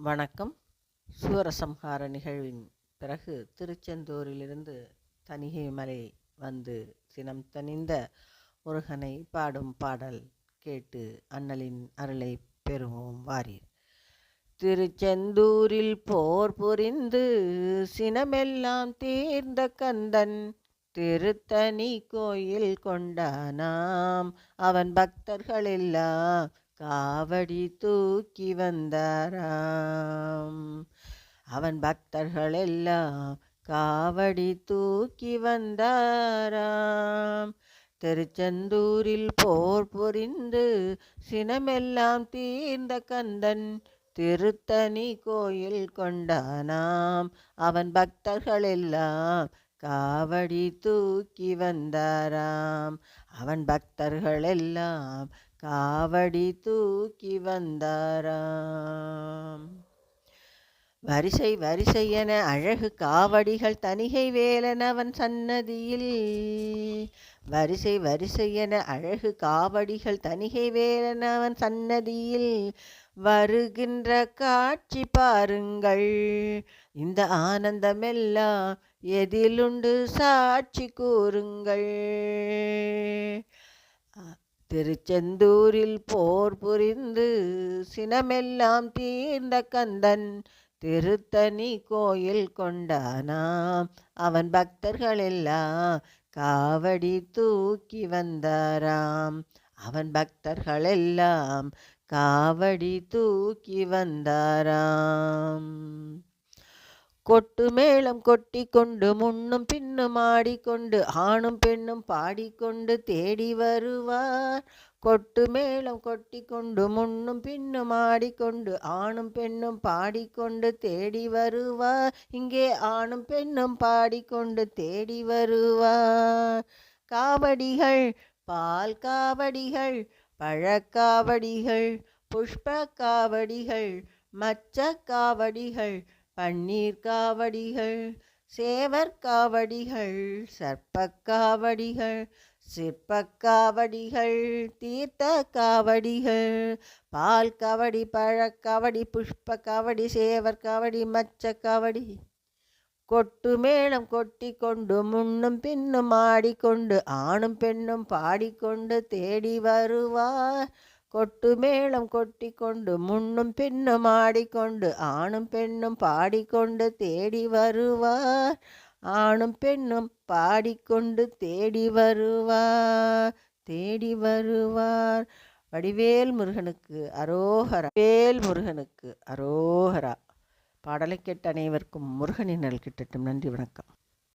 வணக்கம். சூரசம்ஹார நிகழ்வின் பிறகு திருச்செந்தூரிலிருந்து தனிகை மலை வந்து சினம் தனிந்த முருகனை பாடும் பாடல் கேட்டு அண்ணலின் அருளை பெறுவோம் வாரீர் திருச்செந்தூரில் போர் புரிந்து சினமெல்லாம் தீர்ந்த கந்தன் திருத்தனி கோயில் கொண்டானாம் அவன் பக்தர்களெல்லாம் காவடி தூக்கி வந்தாராம். அவன் பக்தர்கள் எல்லாம் காவடி தூக்கி வந்தாராம். திருச்செந்தூரில் போர் புரிந்து சினமெல்லாம் தீர்ந்த கந்தன் திருத்தணி கோயில் கொண்டானாம். அவன் பக்தர்கள் எல்லாம் காவடி தூக்கி வந்தாராம். அவன் பக்தர்கள் எல்லாம் காவடி தூக்கி வந்தாராம். வரிசை வரிசை என அழகு காவடிகள் தணிகை வேலன் அவன் சன்னதியில். வரிசை வரிசை என அழகு காவடிகள் தணிகை வேலன் அவன் சன்னதியில். வருகின்ற காட்சி பாருங்கள். இந்த ஆனந்தமெல்லாம் எதிலுண்டு சாட்சி கூறுங்கள். திருச்செந்தூரில் போர் புரிந்து சினமெல்லாம் தீர்ந்த கந்தன் திருத்தணி கோயில் கொண்டானாம். அவன் பக்தர்கள் எல்லாம் காவடி தூக்கி வந்தாராம். அவன் பக்தர்கள் எல்லாம் காவடி தூக்கி வந்தாராம். கொட்டு மேளம் கொட்டி கொண்டு முன்னும் பின்னும் ஆடிக்கொண்டு ஆணும் பெண்ணும் பாடிக்கொண்டு தேடி வருவார். கொட்டு மேளம் கொட்டி கொண்டு முன்னும் பின்னும் ஆடிக்கொண்டு ஆணும் பெண்ணும் பாடிக்கொண்டு தேடி வருவார். இங்கே ஆணும் பெண்ணும் பாடிக்கொண்டு தேடி வருவார். காவடிகள் பால் காவடிகள் பழக்காவடிகள் புஷ்ப காவடிகள் மச்ச காவடிகள் பன்னீர் காவடிகள் சேவற்காவடிகள் சர்ப்பக்காவடிகள் சிற்பக்காவடிகள் தீர்த்த காவடிகள் பால் காவடி பழக்காவடி புஷ்ப காவடி சேவர் காவடி மச்ச காவடி. கொட்டு மேளம் கொட்டி கொண்டு முன்னும் பின்னும் ஆடிக்கொண்டு ஆணும் பெண்ணும் பாடிக்கொண்டு தேடி வருவார். கொட்டு மேளம் கொட்டி கொண்டு முன்னும் பின்னும் ஆடிக்கொண்டு ஆணும் பெண்ணும் பாடிக்கொண்டு தேடி வருவார். ஆணும் பெண்ணும் பாடிக்கொண்டு தேடி வருவார் தேடி வருவார். வடிவேல் முருகனுக்கு அரோகரா வேல் முருகனுக்கு அரோகரா. பாடலை கேட்ட அனைவருக்கும் முருகனின் நல் கிட்டட்டும். நன்றி வணக்கம்.